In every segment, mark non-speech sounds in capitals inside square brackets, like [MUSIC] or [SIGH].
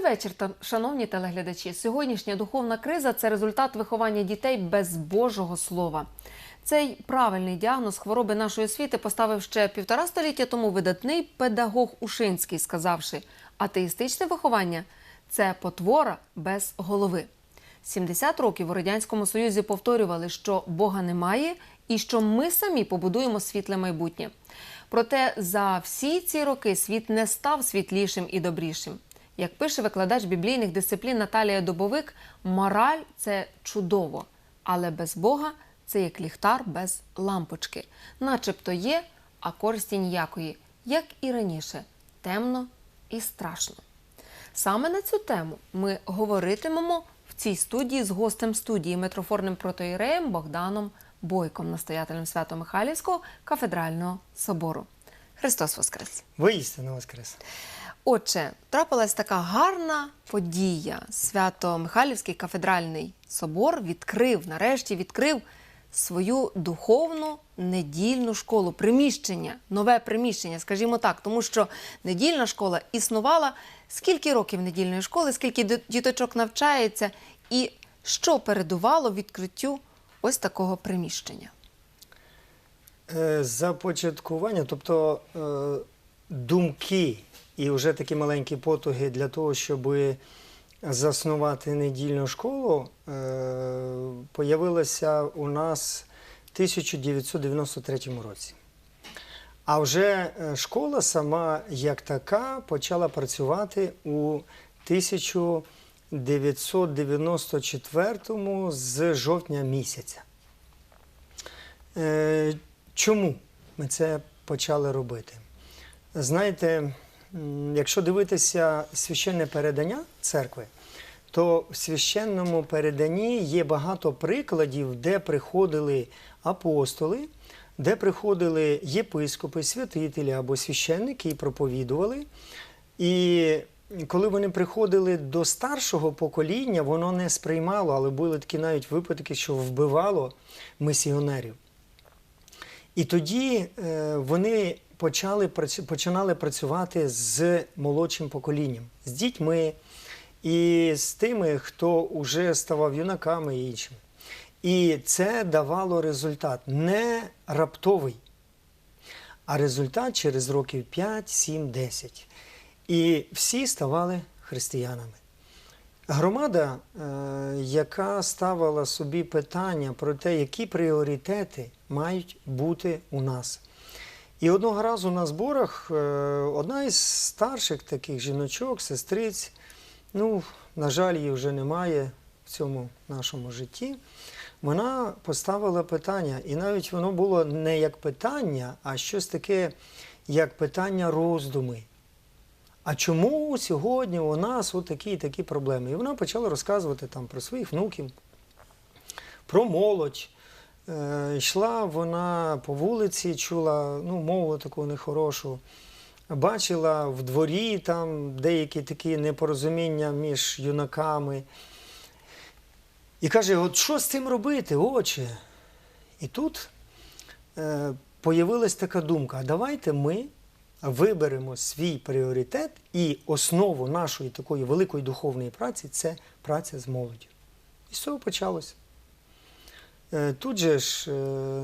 Добрий вечір, шановні телеглядачі. Сьогоднішня духовна криза це результат виховання дітей без Божого слова. Цей правильний діагноз хвороби нашої освіти поставив ще півтора століття тому видатний педагог Ушинський, сказавши: атеїстичне виховання це потвора без голови. 70 років у радянському союзі повторювали, що Бога немає і що ми самі побудуємо світле майбутнє. Проте за всі ці роки світ не став світлішим і добрішим. Як пише викладач біблійних дисциплін Наталія Добовик, мораль це чудово, але без Бога це як ліхтар без лампочки, начебто є, а користі ніякої, як і раніше, темно і страшно. Саме на цю тему ми говоритимемо в цій студії з гостем студії митрофорним протоїреєм Богданом Бойком, настоятелем Свято-Михайлівського кафедрального собору. Христос Воскрес! Воістину воскрес. Отже, трапилась така гарна подія. Свято-Михайлівський кафедральний собор відкрив, нарешті відкрив свою духовну недільну школу, приміщення, нове приміщення, скажімо так, тому що недільна школа існувала. Скільки років недільної школи, скільки діточок навчається, і що передувало відкриттю ось такого приміщення? Е, Започаткування, тобто е, думки і вже такі маленькі потуги для того, щоб заснувати недільну школу, е, появилися у нас в 1993 році. А вже е, школа сама як така почала працювати у 1994 з жовтня місяця. Е, Чому ми це почали робити? Знаєте, якщо дивитися священне передання церкви, то в священному переданні є багато прикладів, де приходили апостоли, де приходили єпископи, святителі або священники і проповідували. І коли вони приходили до старшого покоління, воно не сприймало, але були такі навіть випадки, що вбивало мисіонерів. І тоді е, вони почали, починали працювати з молодшим поколінням, з дітьми і з тими, хто вже ставав юнаками і іншим. І це давало результат не раптовий, а результат через років 5, 7, 10. І всі ставали християнами. Громада, е, яка ставила собі питання про те, які пріоритети мають бути у нас. І одного разу на зборах е, одна із старших таких жіночок, сестриць, ну, на жаль, її вже немає в цьому нашому житті. Вона поставила питання, і навіть воно було не як питання, а щось таке, як питання роздуми. А чому сьогодні у нас от і такі проблеми? І вона почала розказувати там про своїх внуків, про молодь. Е, йшла вона по вулиці, чула ну, мову таку нехорошу. Бачила в дворі там деякі такі непорозуміння між юнаками. І каже: от що з цим робити, отче? І тут е, появилась така думка: давайте ми виберемо свій пріоритет і основу нашої такої великої духовної праці це праця з молоддю. І з цього почалося. Е, Тут же ж е,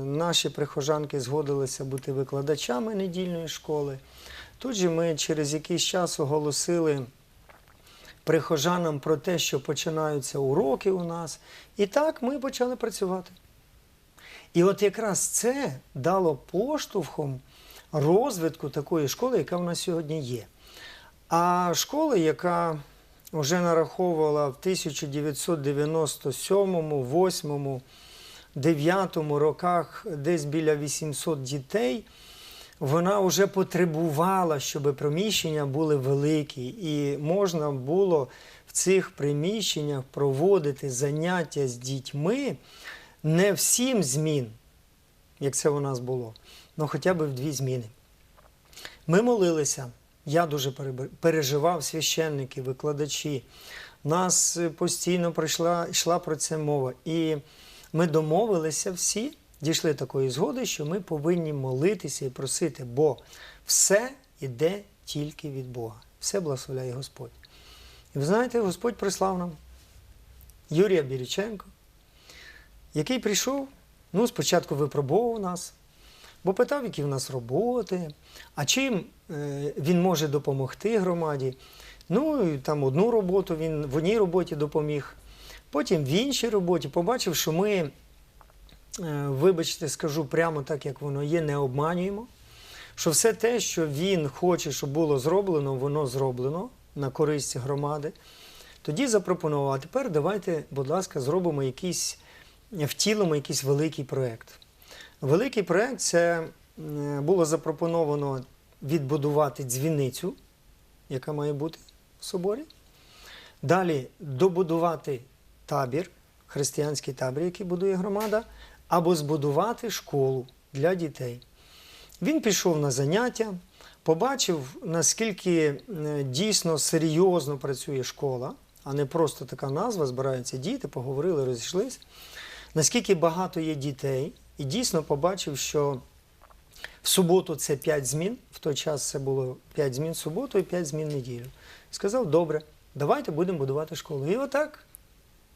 наші прихожанки згодилися бути викладачами недільної школи. Тут же ми через якийсь час оголосили прихожанам про те, що починаються уроки у нас. І так ми почали працювати. І от якраз це дало поштовхом розвитку такої школи, яка в нас сьогодні є. А школа, яка вже нараховувала в 1997, 8, 9 роках десь біля 800 дітей, вона вже потребувала, щоб приміщення були великі, і можна було в цих приміщеннях проводити заняття з дітьми не в сім змін, як це у нас було, але хоча б в дві зміни. Ми молилися. Я дуже переживав священники, викладачі. У нас е, постійно прийшла, йшла про це мова. І ми домовилися всі, дійшли такої згоди, що ми повинні молитися і просити, бо все йде тільки від Бога. Все благословляє Господь. І ви знаєте, Господь прислав нам Юрія Біріченко, який прийшов, ну, спочатку випробовував нас, бо питав, які в нас роботи, а чим е, він може допомогти громаді. Ну, і там одну роботу він в одній роботі допоміг, потім в іншій роботі побачив, що ми, е, вибачте, скажу прямо так, як воно є, не обманюємо. Що все те, що він хоче, щоб було зроблено, воно зроблено на користь громади. Тоді запропонував, а тепер давайте, будь ласка, зробимо якийсь, втілимо якийсь великий проєкт. Великий проєкт це було запропоновано відбудувати дзвіницю, яка має бути в соборі. Далі добудувати табір, християнський табір, який будує громада, або збудувати школу для дітей. Він пішов на заняття, побачив, наскільки е, дійсно серйозно працює школа, а не просто така назва, збираються діти, поговорили, розійшлись. Наскільки багато є дітей, і дійсно побачив, що в суботу це 5 змін, в той час це було 5 змін суботу і 5 змін неділю. Сказав, добре, давайте будемо будувати школу. І отак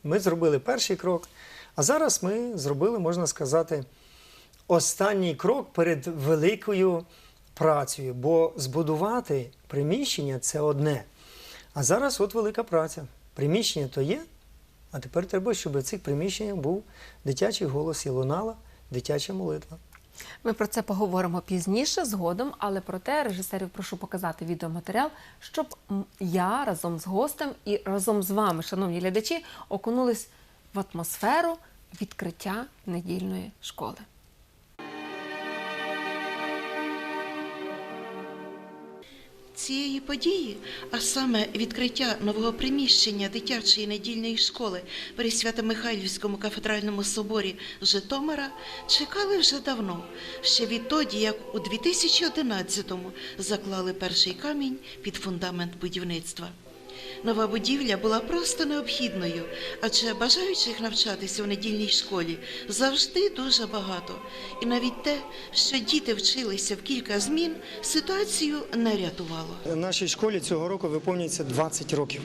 ми зробили перший крок. А зараз ми зробили, можна сказати, останній крок перед великою працею, бо збудувати приміщення це одне. А зараз от велика праця. Приміщення то є, а тепер треба, щоб в цих приміщеннях був дитячий голос і лунала дитяча молитва. Ми про це поговоримо пізніше, згодом, але проте режисерів прошу показати відеоматеріал, щоб я разом з гостем і разом з вами, шановні глядачі, окунулись в атмосферу відкриття недільної школи. Цієї події, а саме відкриття нового приміщення дитячої недільної школи при Свято-Михайлівському кафедральному соборі Житомира, чекали вже давно, ще відтоді, як у 2011-му заклали перший камінь під фундамент будівництва. Нова будівля була просто необхідною, адже бажаючих навчатися в недільній школі завжди дуже багато. І навіть те, що діти вчилися в кілька змін, ситуацію не рятувало. Нашій школі цього року виповнюється 20 років.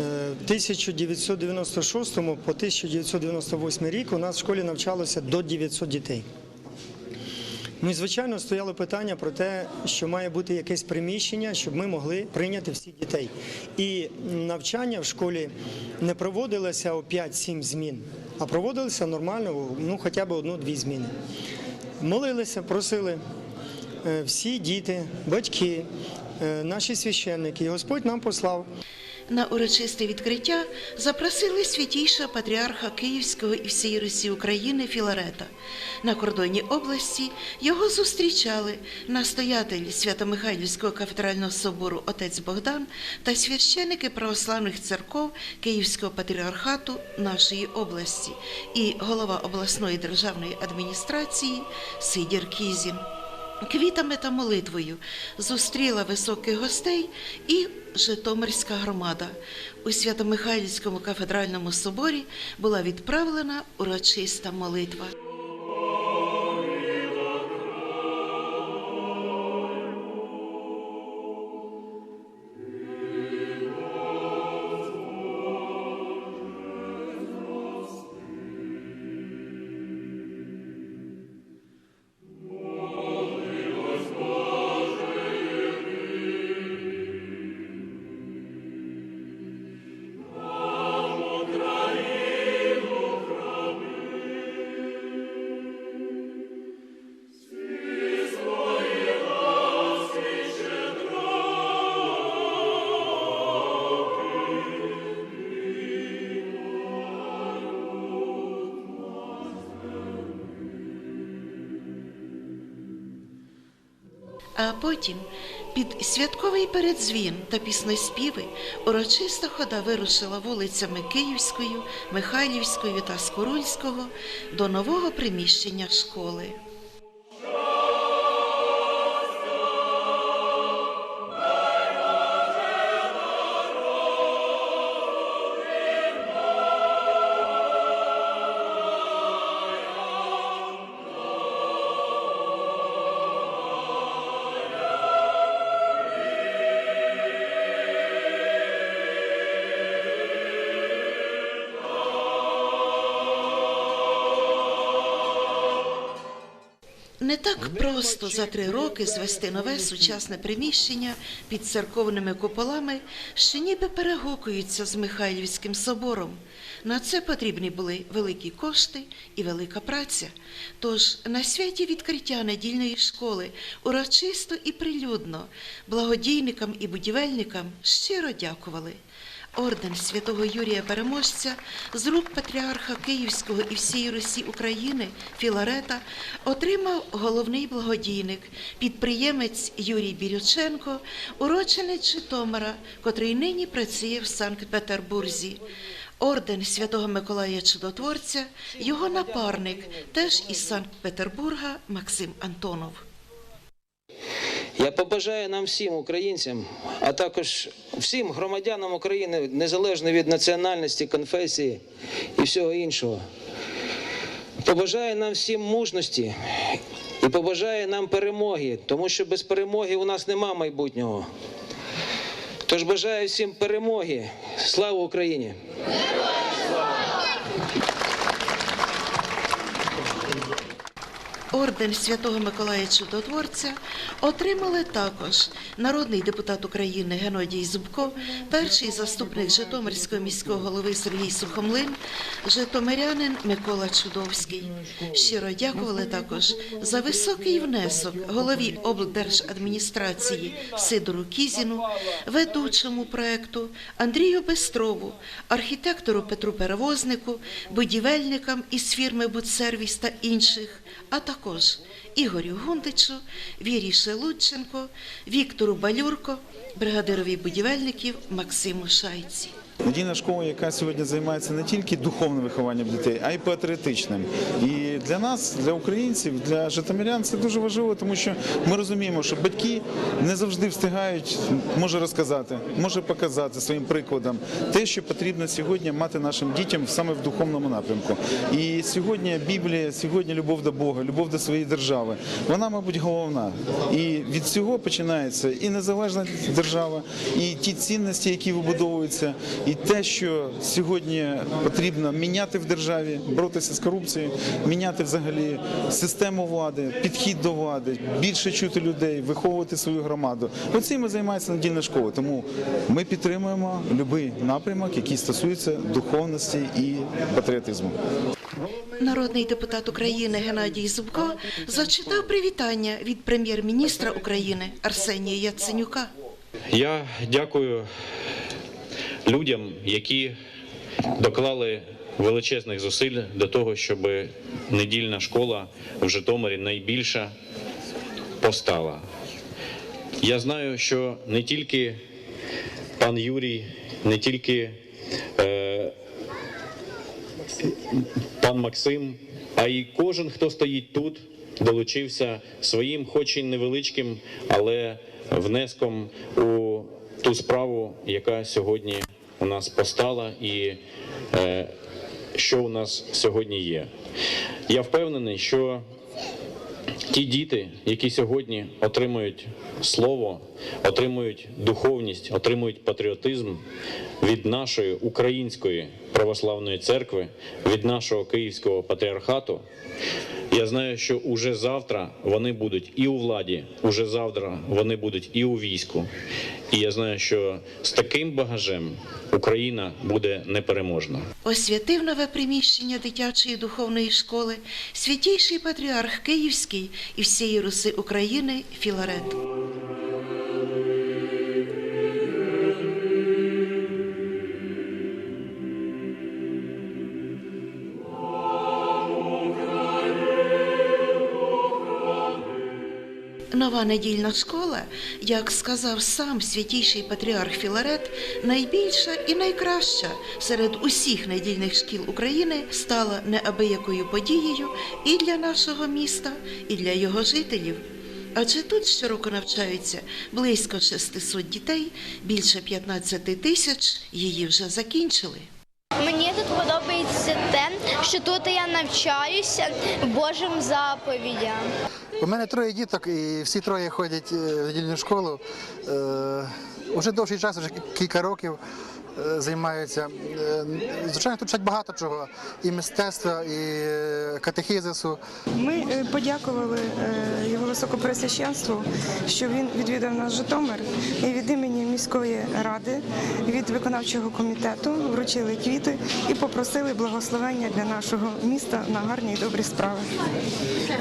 Е, В 1996 по 1998 рік у нас в школі навчалося до 900 дітей. Ну і звичайно стояло питання про те, що має бути якесь приміщення, щоб ми могли прийняти всіх дітей. І навчання в школі не проводилося о 5-7 змін, а проводилося нормально, ну хоча б одну-дві зміни. Молилися, просили е, всі діти, батьки, е, наші священники. І Господь нам послав На урочисте відкриття запросили святійшого патріарха Київського і всієї Русі України Філарета. На кордоні області його зустрічали настоятель Свято-Михайлівського кафедрального собору отець Богдан та священики православних церков Київського патріархату нашої області і голова обласної державної адміністрації Сидір Кізін. Квітами та молитвою зустріла високих гостей і Житомирська громада. У Свято-Михайлівському кафедральному соборі була відправлена урочиста молитва. Потім під святковий передзвін та піснеспіви урочиста хода вирушила вулицями Київською, Михайлівською та Скорульського до нового приміщення школи. Так просто за три роки звести нове сучасне приміщення під церковними куполами, що ніби перегукуються з Михайлівським собором. На це потрібні були великі кошти і велика праця. Тож на святі відкриття недільної школи урочисто і прилюдно благодійникам і будівельникам щиро дякували. Орден святого Юрія Переможця з рук патріарха Київського і всієї Русі України Філарета отримав головний благодійник, підприємець Юрій Бірюченко, уродженець Житомира, котрий нині працює в Санкт-Петербурзі. Орден святого Миколая Чудотворця, його напарник, теж із Санкт-Петербурга Максим Антонов. Я побажаю нам всім українцям, а також всім громадянам України, незалежно від національності, конфесії і всього іншого. Побажаю нам всім мужності і побажаю нам перемоги, тому що без перемоги у нас нема майбутнього. Тож бажаю всім перемоги. Слава Україні! Орден святого Миколая Чудотворця отримали також народний депутат України Геннадій Зубко, перший заступник Житомирського міського голови Сергій Сухомлин, житомирянин Микола Чудовський. Щиро дякували також за високий внесок голові облдержадміністрації Сидору Кізіну, ведучому проекту Андрію Бестрову, архітектору Петру Перевознику, будівельникам із фірми Будсервіс та інших, а також Ігорю Гундичу, Вірі Шелудченко, Віктору Балюрко, бригадирові будівельників Максиму Шайці. Надійна школа, яка сьогодні займається не тільки духовним вихованням дітей, а й патріотичним. І для нас, для українців, для житомирян, це дуже важливо, тому що ми розуміємо, що батьки не завжди встигають, може розказати, може показати своїм прикладом те, що потрібно сьогодні мати нашим дітям саме в духовному напрямку. І сьогодні Біблія, сьогодні любов до Бога, любов до своєї держави, вона, мабуть, головна. І від цього починається і незалежна держава, і ті цінності, які вибудовуються, і те, що сьогодні потрібно міняти в державі, боротися з корупцією, міняти взагалі систему влади, підхід до влади, більше чути людей, виховувати свою громаду. Оцим і займається надійна школа. Тому ми підтримуємо будь-який напрямок, який стосується духовності і патріотизму. Народний депутат України Геннадій Зубко зачитав привітання від прем'єр-міністра України Арсенія Яценюка. Я дякую людям, які доклали величезних зусиль до того, щоб недільна школа в Житомирі найбільша постала. Я знаю, що не тільки пан Юрій, не тільки е, пан Максим, а й кожен, хто стоїть тут, долучився своїм, хоч і невеличким, але внеском у ту справу, яка сьогодні у нас постала, і е, що у нас сьогодні є. Я впевнений, що Ті діти, які сьогодні отримують слово, отримують духовність, отримують патріотизм від нашої української православної церкви, від нашого київського патріархату, я знаю, що уже завтра вони будуть і у владі, уже завтра вони будуть і у війську. І я знаю, що з таким багажем Україна буде непереможна. Освятив нове приміщення дитячої духовної школи святійший патріарх Київський і всієї Руси України Філарет. Нова недільна школа, як сказав сам святійший патріарх Філарет, найбільша і найкраща серед усіх недільних шкіл України стала неабиякою подією і для нашого міста, і для його жителів. Адже тут щороку навчаються близько 600 дітей, більше 15 тисяч її вже закінчили. Мені тут подобається те, що тут я навчаюся Божим заповідям. У мене троє діток, і всі троє ходять е, в недільну школу. Е, Уже довший час, вже кілька років. е, займаються. Е, Звичайно, тут вчать багато чого. І мистецтва, і е, катехізису. Ми подякували його високопресвященству, що він відвідав наш Житомир і від імені міської ради, від виконавчого комітету вручили квіти і попросили благословення для нашого міста на гарні і добрі справи.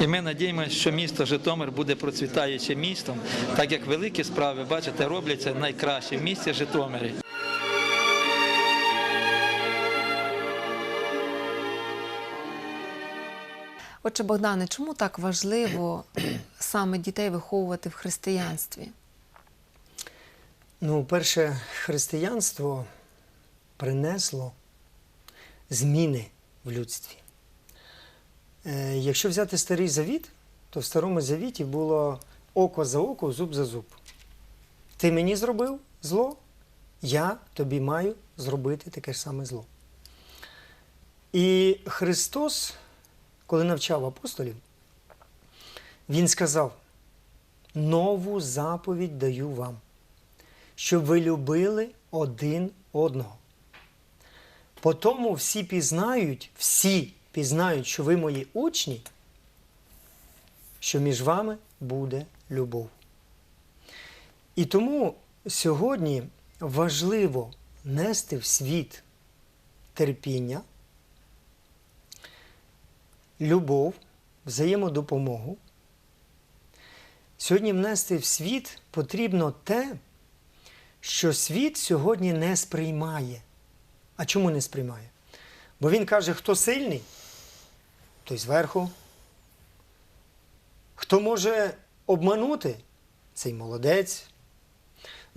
І ми надіємося, що місто Житомир буде процвітаючим містом, так як великі справи, бачите, робляться найкраще в місті Житомирі. Отже, Богдане, чому так важливо [CLEARS THROAT] саме дітей виховувати в християнстві? Ну, перше, християнство принесло зміни в людстві. Е, якщо взяти старий завіт, то в старому завіті було око за око, зуб за зуб. Ти мені зробив зло, я тобі маю зробити таке ж саме зло. І Христос, коли навчав апостолів, Він сказав: нову заповідь даю вам щоб ви любили один одного. По тому всі пізнають, всі пізнають, що ви мої учні, що між вами буде любов. І тому сьогодні важливо нести в світ терпіння, любов, взаємодопомогу. Сьогодні внести в світ потрібно те, що світ сьогодні не сприймає. А чому не сприймає? Бо він каже, хто сильний, той зверху. Хто може обманути, цей молодець.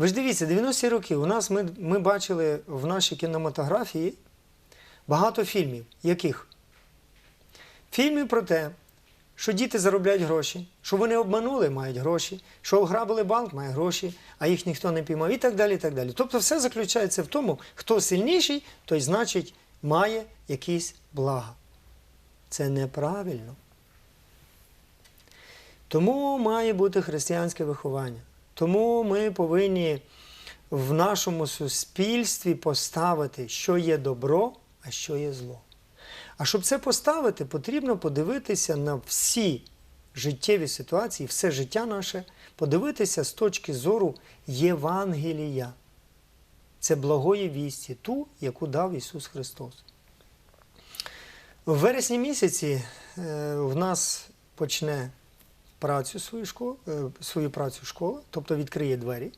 Ви ж дивіться, 90-ті роки у нас ми, ми бачили в нашій кінематографії багато фільмів. Яких? Фільмів про те, що діти заробляють гроші, що вони обманули, мають гроші, що ограбили банк, має гроші, а їх ніхто не піймав, і так далі. і так далі. Тобто все заключається в тому, хто сильніший, той, значить, має якісь блага. Це неправильно. Тому має бути християнське виховання. Тому ми повинні в нашому суспільстві поставити, що є добро, а що є зло. А щоб це поставити, потрібно подивитися на всі життєві ситуації, все життя наше, подивитися з точки зору Євангелія. Це благої вісті, ту, яку дав Ісус Христос. В вересні місяці е, в нас почне працю свою, школу, е, свою працю школа, тобто відкриє двері.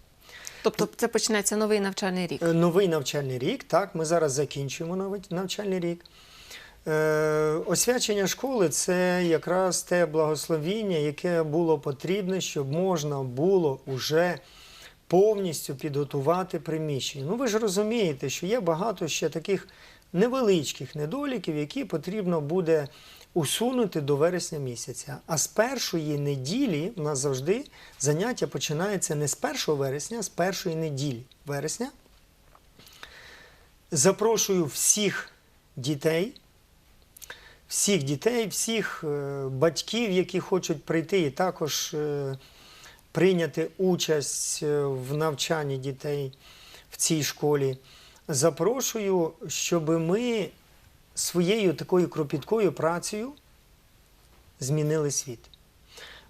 Тобто це почнеться новий навчальний рік. Е, Новий навчальний рік, так, ми зараз закінчуємо новий навчальний рік. Е, освячення школи це якраз те благословіння, яке було потрібне, щоб можна було уже повністю підготувати приміщення. Ну ви ж розумієте, що є багато ще таких невеличких недоліків, які потрібно буде усунути до вересня місяця. А з першої неділі у нас завжди заняття починається не з 1 вересня, а з першої неділі вересня. Запрошую всіх дітей, всіх дітей, всіх е, батьків, які хочуть прийти і також е, прийняти участь е, в навчанні дітей в цій школі. Запрошую, щоб ми своєю такою кропіткою працею змінили світ.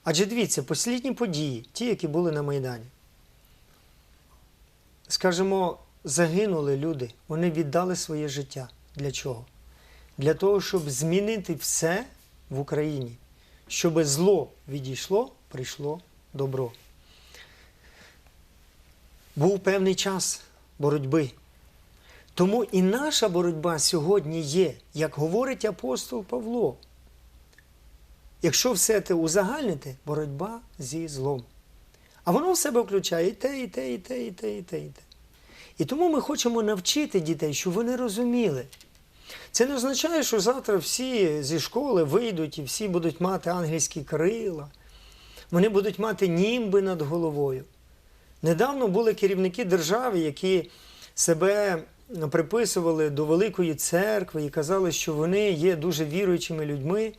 Адже дивіться, послідні події, ті, які були на Майдані. Скажімо, загинули люди, вони віддали своє життя. Для чого? Для того, щоб змінити все в Україні. Щоб зло відійшло, прийшло добро. Був певний час боротьби. Тому і наша боротьба сьогодні є, як говорить апостол Павло. Якщо все це узагальнити, боротьба зі злом. А воно в себе включає і те, і те, і те, і те, і те, і те. І тому ми хочемо навчити дітей, щоб вони розуміли. Це не означає, що завтра всі зі школи вийдуть і всі будуть мати ангельські крила, вони будуть мати німби над головою. Недавно були керівники держави, які себе приписували до Великої церкви і казали, що вони є дуже віруючими людьми,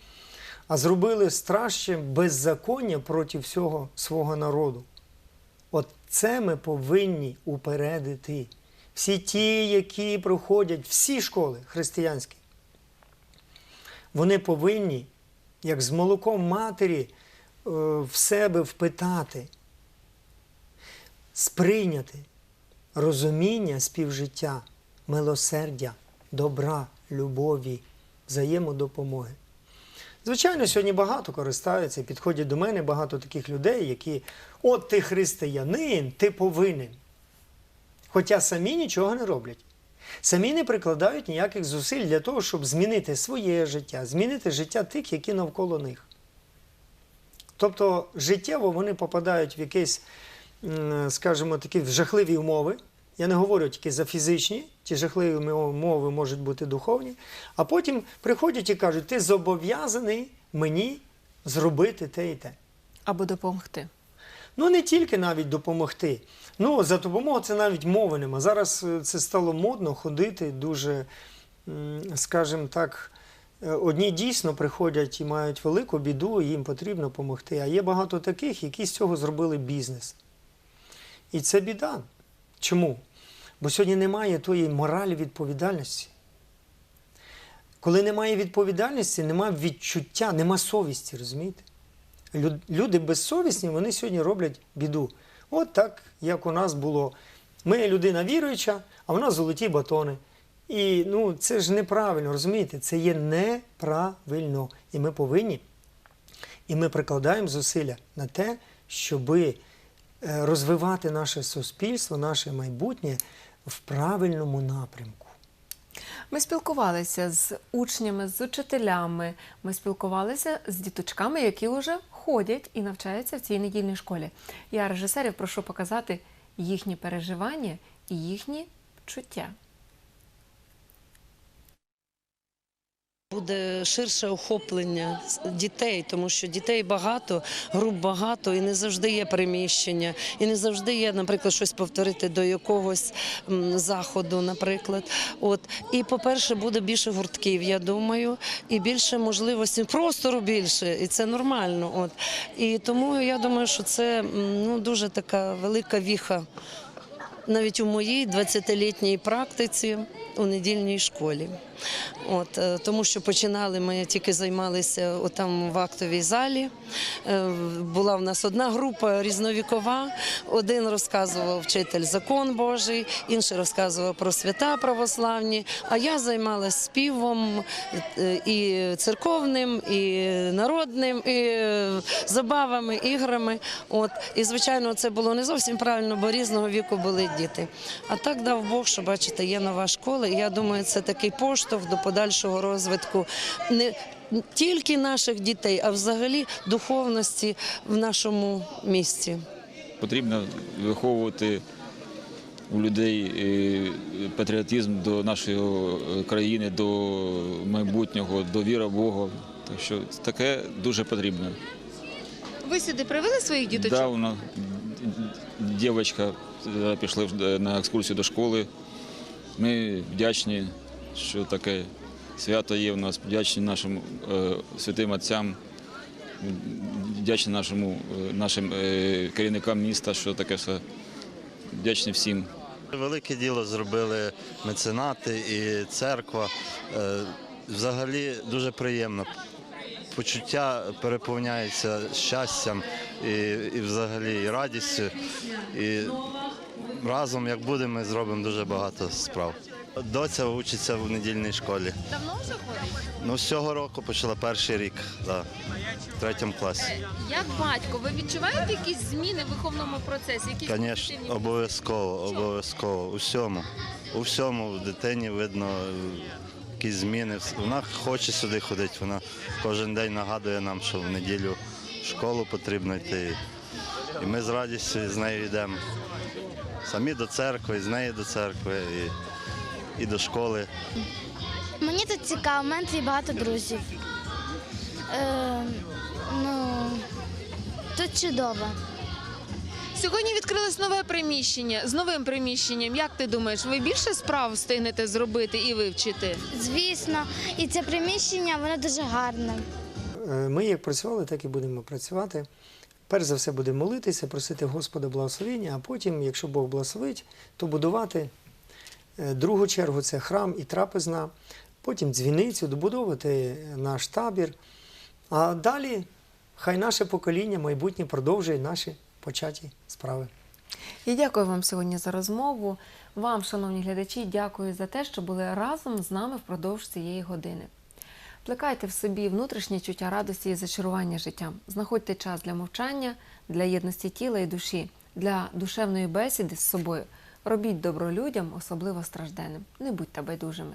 а зробили страшне беззаконня проти всього свого народу. От це ми повинні упередити. всі ті, які проходять всі школи християнські, вони повинні, як з молоком матері, е, в себе впитати, сприйняти розуміння співжиття, милосердя, добра, любові, взаємодопомоги. Звичайно, сьогодні багато користаються, підходять до мене багато таких людей, які от ти християнин, ти повинен. Хоча самі нічого не роблять. Самі не прикладають ніяких зусиль для того, щоб змінити своє життя, змінити життя тих, які навколо них. Тобто життєво вони попадають в якісь, скажімо, такі жахливі умови. Я не говорю тільки за фізичні, ті жахливі умови можуть бути духовні. А потім приходять і кажуть, ти зобов'язаний мені зробити те і те. Або допомогти. Ну, не тільки навіть допомогти. Ну, за допомогою це навіть мови нема. Зараз е, це стало модно ходити дуже, скажімо так, е, одні дійсно приходять і мають велику біду, і їм потрібно допомогти. А є багато таких, які з цього зробили бізнес. І це біда. Чому? Бо сьогодні немає тої моралі відповідальності. Коли немає відповідальності, немає відчуття, нема совісті, розумієте? Люди безсовісні, вони сьогодні роблять біду. От так, як у нас було. Ми людина віруюча, а в нас золоті батони. І ну, це ж неправильно, розумієте? Це є неправильно. І ми повинні, і ми прикладаємо зусилля на те, щоби розвивати наше суспільство, наше майбутнє в правильному напрямку. Ми спілкувалися з учнями, з учителями. Ми спілкувалися з діточками, які вже ходять і навчаються в цій недільній школі. Я режисерів прошу показати їхні переживання і їхні чуття. Буде ширше охоплення дітей, тому що дітей багато, груп багато, і не завжди є приміщення, і не завжди є, наприклад, щось повторити до якогось заходу, наприклад. От і, по-перше, буде більше гуртків, я думаю, і більше можливості, простору більше, і це нормально. От і тому я думаю, що це ну дуже така велика віха. Навіть у моїй 20-літній практиці у недільній школі. От, е, тому що починали ми тільки займалися отам в актовій залі. Е, Була в нас одна група різновікова. Один розказував вчитель закон Божий, інший розказував про свята православні. А я займалася співом е, і церковним, і народним, і забавами, іграми. От і звичайно, це було не зовсім правильно, бо різного віку були діти. А так дав Бог, що бачите, є нова школа. І я думаю, це такий поштовх до подальшого розвитку не тільки наших дітей, а взагалі духовності в нашому місті. Потрібно виховувати у людей е, патріотизм до нашої е, країни, до майбутнього, до віри Бога. Так що таке дуже потрібно. Ви сюди привели своїх діточок? Да, вона дівчинка е, пішла на екскурсію до школи. Ми вдячні, що таке свято є в нас, вдячні нашим е, святим отцям, вдячні нашому, е, нашим е, керівникам міста, що таке все. Вдячні всім. Велике діло зробили меценати і церква. Е, Взагалі дуже приємно. Почуття переповняється щастям і, і взагалі і радістю. І разом, як будемо, ми зробимо дуже багато справ. Доця вчиться в недільній школі. Давно вже ходить? Ну, з цього року почала перший рік, да, в третьому класі. Як батько, ви відчуваєте якісь зміни в виховному процесі? Якісь Звісно, позитивні? обов'язково, обов'язково. У всьому. У всьому в дитині видно е, якісь зміни. Вона хоче сюди ходити, вона кожен день нагадує нам, що в неділю в школу потрібно йти. І ми з радістю з нею йдемо. Самі до церкви, з нею до церкви і, і до школи. Мені тут цікаво, у мене багато друзів. Е, ну, тут чудово. Сьогодні відкрилось нове приміщення з новим приміщенням. Як ти думаєш, ви більше справ встигнете зробити і вивчити? Звісно, і це приміщення, воно дуже гарне. Е, Ми як працювали, так і будемо працювати. Перш за все будемо молитися, просити Господа благословення, а потім, якщо Бог благословить, то будувати Е, Другу чергу це храм і трапезна, потім дзвіницю, добудовувати наш табір. А далі хай наше покоління майбутнє продовжує наші початі справи. Я дякую вам сьогодні за розмову. Вам, шановні глядачі, дякую за те, що були разом з нами впродовж цієї години. Плекайте в собі внутрішнє чуття радості і зачарування життям. Знаходьте час для мовчання, для єдності тіла і душі, для душевної бесіди з собою. Робіть добро людям, особливо стражденним. Не будьте байдужими.